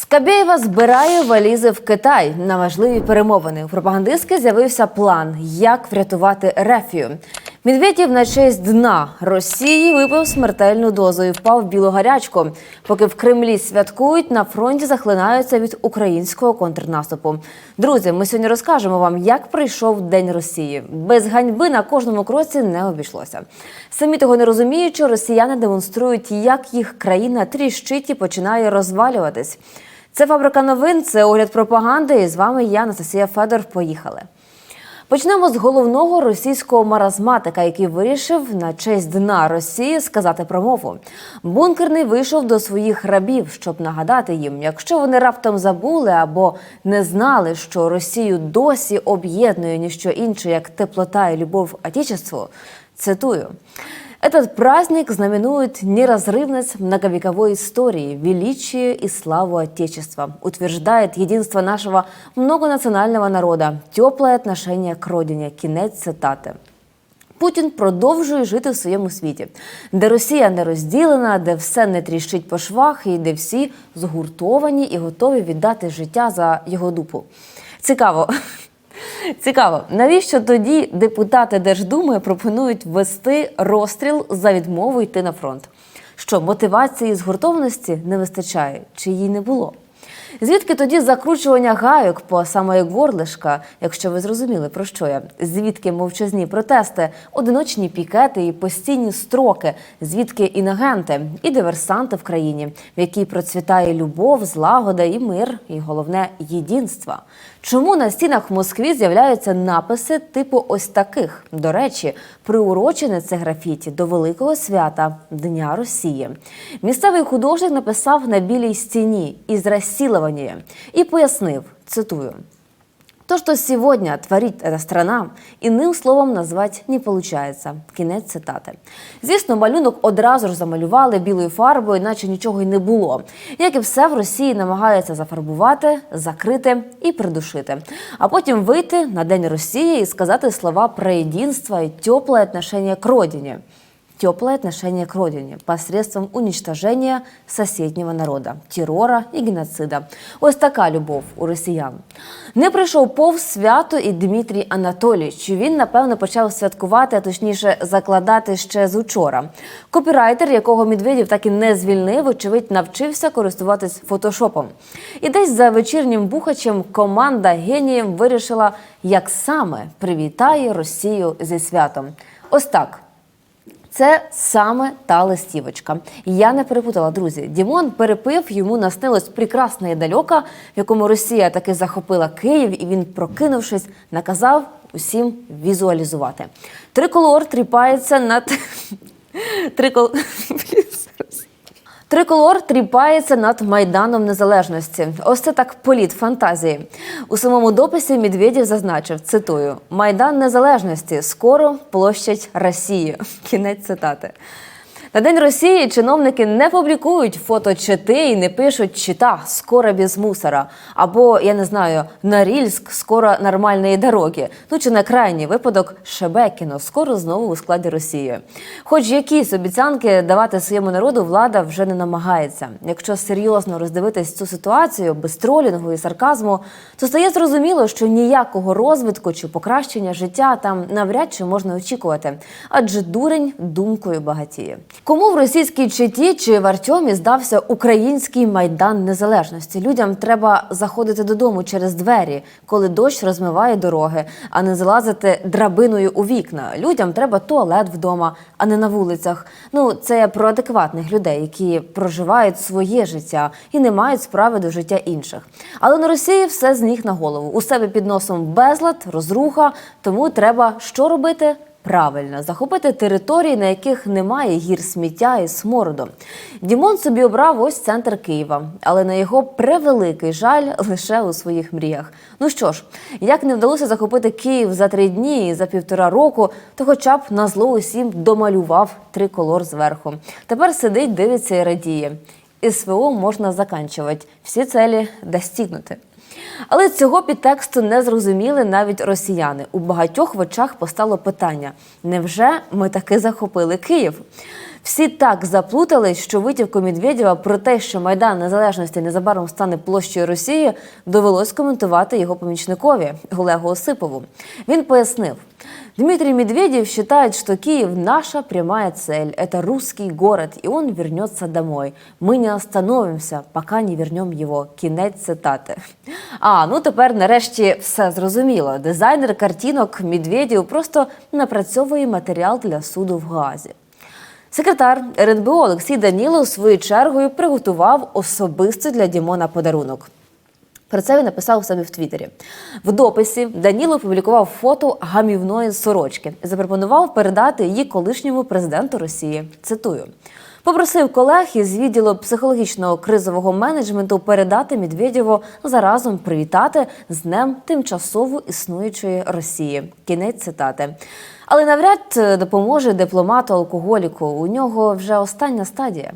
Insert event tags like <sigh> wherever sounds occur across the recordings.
Скабєєва збирає валізи в Китай на важливі перемовини. У пропагандистки з'явився план, як врятувати Рефію. Медведєв на честь дна Росії випив смертельну дозу і впав в білу гарячку. Поки в Кремлі святкують, на фронті захлинаються від українського контрнаступу. Друзі, ми сьогодні розкажемо вам, як пройшов День Росії. Без ганьби на кожному кроці не обійшлося. Самі того не розуміючи, росіяни демонструють, як їх країна тріщить і починає розвалюватись. Це фабрика новин, це огляд пропаганди. І з вами я, Анастасія Федор. Поїхали. Почнемо з головного російського маразматика, який вирішив на честь дна Росії сказати промову. Бункерний вийшов до своїх рабів, щоб нагадати їм, якщо вони раптом забули або не знали, що Росію досі об'єднує ніщо інше, як теплота і любов Отечеству, цитую. Этот праздник знаменует неразрывность многовековой истории, величие и славу Отечества, утверждает единство нашего многонационального народа, теплое отношение к родине. Кінець цитати. Путін продовжує жити в своєму світі, де Росія не розділена, де все не тріщить по швах і де всі згуртовані і готові віддати життя за його дупу. Цікаво. Цікаво, навіщо тоді депутати Держдуми пропонують ввести розстріл за відмову йти на фронт? Що мотивації і згуртованості не вистачає, чи її не було? Звідки тоді закручування гайок по самої горлишка, якщо ви зрозуміли про що я? Звідки мовчазні протести, одиночні пікети і постійні строки? Звідки інагенти і диверсанти в країні, в якій процвітає любов, злагода і мир, і головне єдинство? Чому на стінах в Москві з'являються написи типу ось таких? До речі, приурочене це графіті до великого свята Дня Росії. Місцевий художник написав на білій стіні із розсілування і пояснив, цитую. То, что сегодня творит эта страна, іним словом назвати не получается. Кінець цитати. Звісно, малюнок одразу ж замалювали білою фарбою, наче нічого й не було. Як і все в Росії намагаються зафарбувати, закрити і придушити. А потім вийти на День Росії і сказати слова про єдинство і тепле отношение к родине теплое отношение к родине посредством уничтожения соседнего народа, террора і геноцида. Ось така любов у росіян. Не прийшов повз свято і Дмитрій Анатолійович. Він, напевно, почав святкувати, а точніше закладати ще з учора. Копірайтер, якого Медведєв так і не звільнив, очевидь, навчився користуватись фотошопом. І десь за вечірнім бухачем команда геніїв вирішила, як саме привітає Росію зі святом. Ось так. Це саме та листівочка. Я не перепутала, друзі. Дімон перепив, йому наснилось прекрасне далека, в якому Росія таки захопила Київ, і він, прокинувшись, наказав усім візуалізувати. Триколор тріпається над <laughs> Трикол... Триколор тріпається над Майданом Незалежності. Ось це так політ фантазії. У самому дописі Медведєв зазначив, цитую: Майдан Незалежності скоро площадь Росії. <laughs> Кінець цитати. На День Росії чиновники не публікують фото чити і не пишуть чита скоро без мусора. Або, я не знаю, Норильськ скоро нормальної дороги. Ну чи на крайній випадок Шебекіно скоро знову у складі Росії. Хоч якісь обіцянки давати своєму народу влада вже не намагається. Якщо серйозно роздивитись цю ситуацію без тролінгу і сарказму, то стає зрозуміло, що ніякого розвитку чи покращення життя там навряд чи можна очікувати, адже дурень думкою багатіє. Кому в російській читі чи в Артемі здався український майдан незалежності? Людям треба заходити додому через двері, коли дощ розмиває дороги, а не залазити драбиною у вікна. Людям треба туалет вдома, а не на вулицях. Ну це про адекватних людей, які проживають своє життя і не мають справи до життя інших. Але на Росії все з ніг на голову. У себе під носом безлад, розруха. Тому треба що робити? Правильно, захопити території, на яких немає гір сміття і смороду. Дімон собі обрав ось центр Києва, але на його превеликий жаль лише у своїх мріях. Ну що ж, як не вдалося захопити Київ за три дні і за півтора року, то хоча б на зло усім домалював триколор зверху. Тепер сидить, дивиться і радіє. СВО можна заканчувати, всі цілі достигнути. Але цього підтексту не зрозуміли навіть росіяни. У багатьох в очах постало питання: невже ми таки захопили Київ? Всі так заплутались, що витівку Медведєва про те, що Майдан Незалежності незабаром стане площею Росії, довелось коментувати його помічникові Олегу Осипову. Він пояснив. Дмитрий Медведев считает, что Киев – наша прямая цель. Это русский город, и он вернется домой. Мы не остановимся, пока не вернем его. Кінець цитати. А, ну тепер нарешті все зрозуміло. Дизайнер картинок Медведєв просто напрацьовує матеріал для суду в Гаазі. Секретар РНБО Олексій Данілов своєю чергою приготував особисто для Дімона подарунок. Про це він написав себе в Твіттері. В дописі Даніло опублікував фото гамівної сорочки запропонував передати її колишньому президенту Росії. Цитую. Попросив колег із відділу психологічного кризового менеджменту передати Медведєву заразом привітати з днем тимчасово існуючої Росії. Кінець цитати. Але навряд е, допоможе дипломату алкоголіку. У нього вже остання стадія.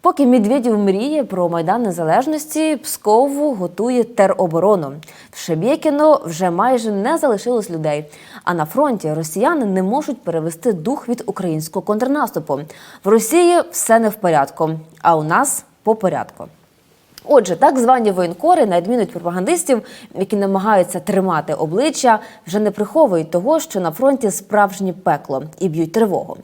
Поки Медведєв мріє про майдан незалежності, Пскову готує тероборону. В Шебєкіно вже майже не залишилось людей. А на фронті росіяни не можуть перевести дух від українського контрнаступу. В Росії все не в порядку, а у нас по порядку. Отже, так звані воєнкори, на відміну від пропагандистів, які намагаються тримати обличчя, вже не приховують того, що на фронті справжнє пекло і б'ють тривогу.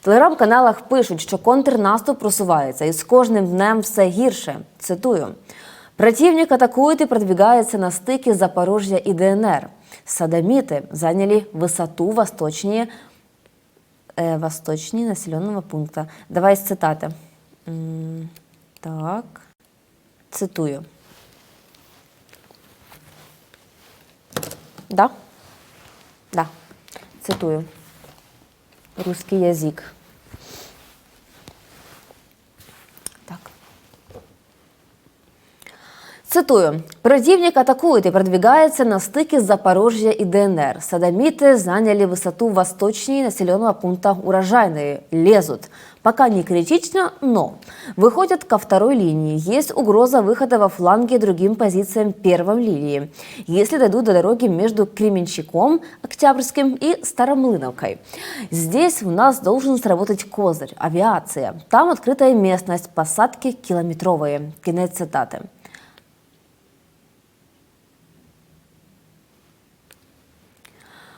В телеграм-каналах пишуть, що контрнаступ просувається, і з кожним днем все гірше. Цитую. Противник атакует и продвигается на стыке Запорожья и ДНР. Садомиты заняли высоту восточнее, э, восточнее населенного пункта. Давай з цитати. М, Так. Цитую. Да? Да. Цитую. Русский язик. Цитую. Противник атакует и продвигается на стыке Запорожья и ДНР. Садомиты заняли высоту восточнее населенного пункта Урожайные. Лезут. Пока не критично, но выходят ко второй линии. Есть угроза выхода во фланге другим позициям первой линии, если дойдут до дороги между Кременчаком, Октябрьским и Старомлыновкой. Здесь у нас должен сработать козырь – авиация. Там открытая местность, посадки километровые. Конец цитаты.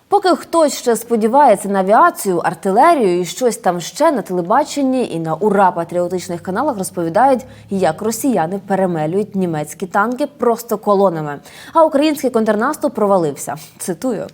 Поки хтось ще сподівається на авіацію, артилерію і щось там ще на телебаченні і на ура патріотичних каналах розповідають, як росіяни перемелюють німецькі танки просто колонами. А український контрнаступ провалився. Цитую.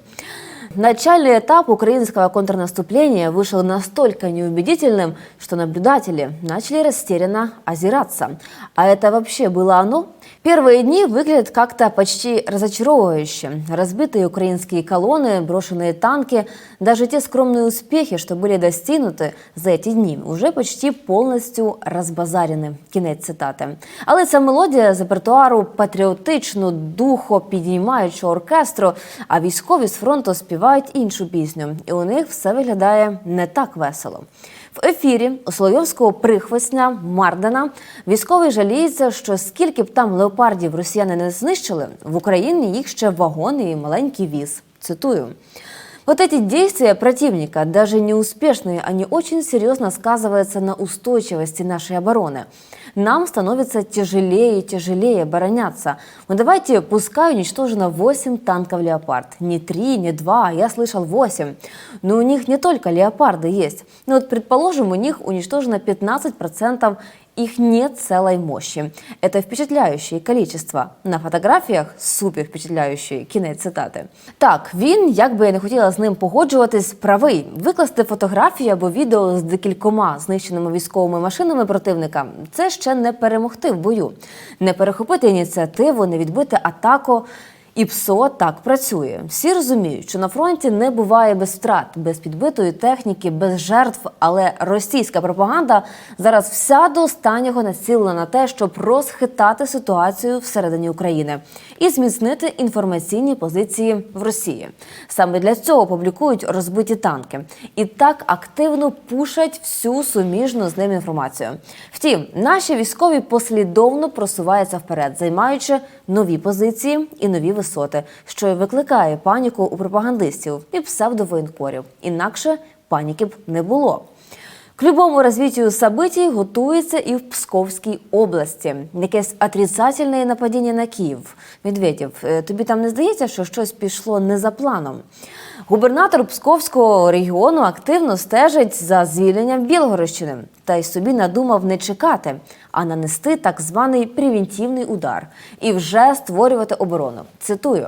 Начальный этап украинского контрнаступления вышел настолько неубедительным, что наблюдатели начали растерянно озираться. А это вообще было оно? Первые дни выглядят как-то почти разочаровывающе. Разбитые украинские колонны, брошенные танки, даже те скромные успехи, что были достигнуты за эти дни, уже почти полностью розбазарены. Кінець цитати. Але ця мелодія з репертуару патріотичну, духопідіймаючого оркестру, а військові з фронту співають іншу пісню, і у них все виглядає не так весело. В ефірі у Соловйовського прихвисня Мардена військовий жаліється, що скільки б там леопардів росіяни не знищили, в Україні їх ще вагони і маленький віз. Цитую. Вот эти действия противника, даже неуспешные, они очень серьезно сказываются на устойчивости нашей обороны. Нам становится тяжелее и тяжелее обороняться. Ну давайте, пускай уничтожено 8 танков «Леопард». Не 3, не 2, я слышал 8. Но у них не только «Леопарды» есть. Ну вот, предположим, у них уничтожено 15% их нет целой мощи. Это впечатляющее количество. На фотографіях супер впечатляючі. Кінець цитати. Так, він, як би я не хотіла з ним погоджуватись, правий. Викласти фотографії або відео з декількома знищеними військовими машинами противника це ще не перемогти в бою, не перехопити ініціативу, не відбити атаку. І ПСО так працює. Всі розуміють, що на фронті не буває без втрат, без підбитої техніки, без жертв. Але російська пропаганда зараз вся до останнього націлена на те, щоб розхитати ситуацію всередині України і зміцнити інформаційні позиції в Росії. Саме для цього публікують розбиті танки і так активно пушать всю суміжну з ним інформацію. Втім, наші військові послідовно просуваються вперед, займаючи нові позиції і нові висоти, що викликає паніку у пропагандистів і псевдовоєнкорів. Інакше паніки б не було. К любому розвитию событий готується і в Псковській області. Якесь отрицательне нападіння на Київ. Медведєв, е, тобі там не здається, що щось пішло не за планом? Губернатор Псковського регіону активно стежить за звільненням Білгородщини та й собі надумав не чекати, а нанести так званий превентивний удар і вже створювати оборону. Цитую.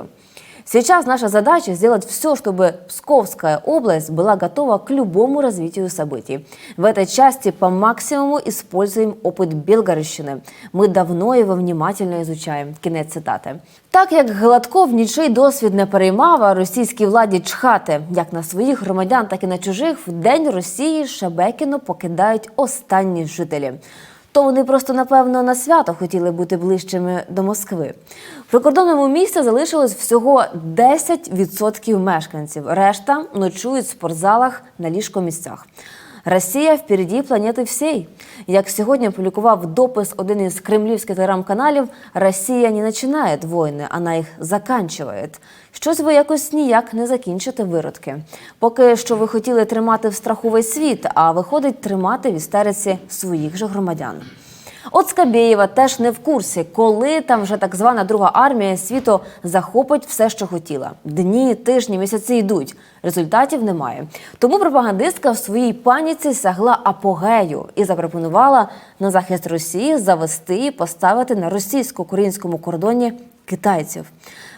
Сейчас наша задача сделать все, чтобы Псковская область была готова к любому развитию событий. В этой части по максимуму используем опыт Белгородщины. Мы давно его внимательно изучаем. Кінець цитати. Так як Гладков нічий досвід не переймав, а російській владі чхати як на своїх громадян, так і на чужих, в день Росії Шебекіно покидають останні жителі то вони просто напевно на свято хотіли бути ближчими до Москви. В прикордонному місті залишилось всього 10% мешканців. Решта ночують в спортзалах на ліжкомісцях. Росія впереді планети всій. Як сьогодні опублікував допис один із кремлівських телеграм-каналів, Росія не починає війни, вона їх заканчує. Щось ви якось ніяк не закінчите виродки. Поки що ви хотіли тримати в страху весь світ, а виходить тримати в істериці своїх же громадян. От Скабєєва теж не в курсі, коли там вже так звана друга армія світу захопить все, що хотіла. Дні, тижні, місяці йдуть. Результатів немає. Тому пропагандистка в своїй паніці сягла апогею і запропонувала на захист Росії завести і поставити на російсько-українському кордоні китайців.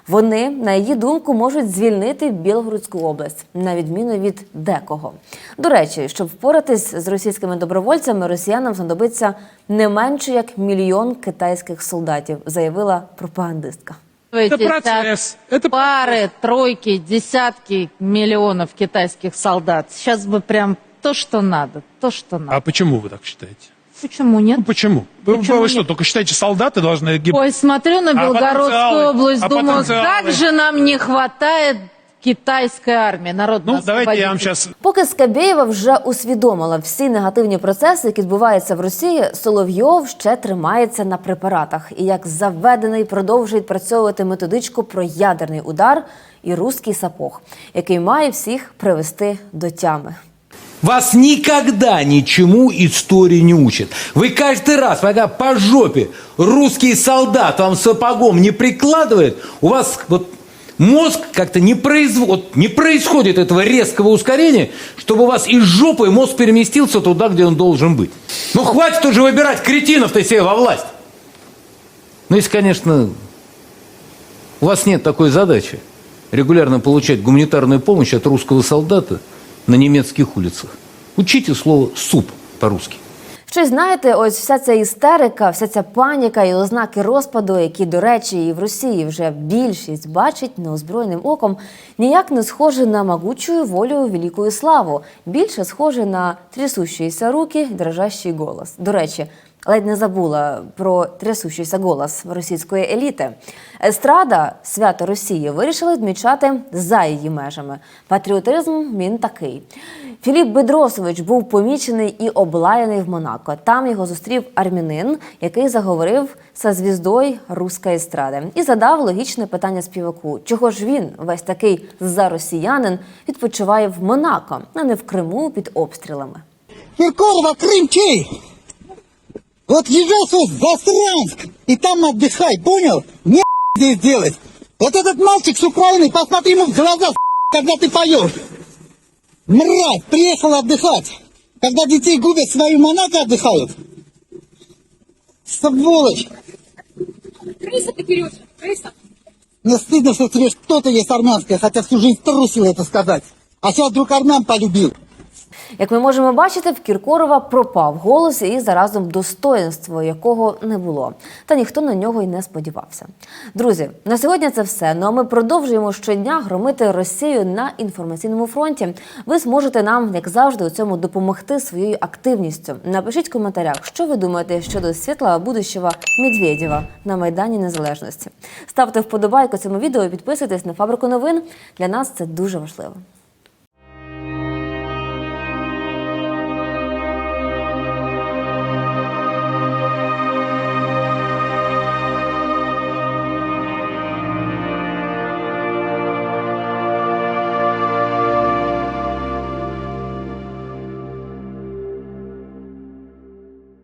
Вони, на її думку, можуть звільнити Білгородську область, на відміну від декого. До речі, щоб впоратись з російськими добровольцями, росіянам знадобиться не менше як мільйон китайських солдатів, заявила пропагандистка. Это так процесс. Это пары, тройки, десятки миллионов китайских солдат. Сейчас бы прям то, что надо, то, что надо. А почему вы так считаете? Почему нет? Ну почему? Вы, Почему вы что, нет? только считаете, солдаты должны гибнуть? Ой, смотрю на А Белгородскую потенциалы? область, А думаю, потенциалы? как же нам не хватает китайской армии, народно Ну, давайте я вам сейчас... Поки Скабєєва вже усвідомила всі негативні процеси, які відбуваються в Росії, Соловйов ще тримається на препаратах і як заведений продовжує відпрацьовувати методичку про ядерний удар і руський сапог, який має всіх привести до тями. Вас никогда ничему история не учит. Вы каждый раз, когда по жопе русский солдат вам сапогом не прикладывает, у вас вот мозг как-то не, произв... не происходит этого резкого ускорения, чтобы у вас из жопы мозг переместился туда, где он должен быть. Ну хватит уже выбирать кретинов-то себе во власть. Ну если, конечно, у вас нет такой задачи регулярно получать гуманитарную помощь от русского солдата на німецьких вулицях. Учите слово «суп» по-русски. Щось знаєте, ось вся ця істерика, вся ця паніка і ознаки розпаду, які, до речі, і в Росії вже більшість бачить неозброєним оком, ніяк не схоже на могучу волю великої славу. Більше схоже на трясущіся руки, дрожащий голос. До речі, ледь не забула про трясущийся голос російської еліти. Естрада свято Росії вирішили відмічати за її межами. Патріотизм він такий. Філіп Бедросович був помічений і облаяний в Монако. Там його зустрів армянин, який заговорив со звіздою руської естради і задав логічне питання співаку: чого ж він, весь такий заросіянин, відпочиває в Монако, а не в Криму під обстрілами. Киркорова, Крым чей? Вот езжай в Застранск и там отдыхай, понял? Не <laughs> здесь делать. Вот этот мальчик с Украины, посмотри ему в глаза, <laughs> когда ты поешь. Мразь, приехал отдыхать. Когда детей губят, свои Монако отдыхают. Сволочь. Крыса ты, Кирюша, крыса. Мне стыдно, что тебе что-то есть армянское, хотя всю жизнь трусил это сказать. А сейчас вдруг армян полюбил. Як ми можемо бачити, в Кіркорова пропав голос і заразом достоинство, якого не було. Та ніхто на нього й не сподівався. Друзі, на сьогодні це все. Ну а ми продовжуємо щодня громити Росію на інформаційному фронті. Ви зможете нам, як завжди, у цьому допомогти своєю активністю. Напишіть в коментарях, що ви думаєте щодо світла будущого Медведєва на Майдані Незалежності. Ставте вподобайку цьому відео і підписуйтесь на фабрику новин. Для нас це дуже важливо.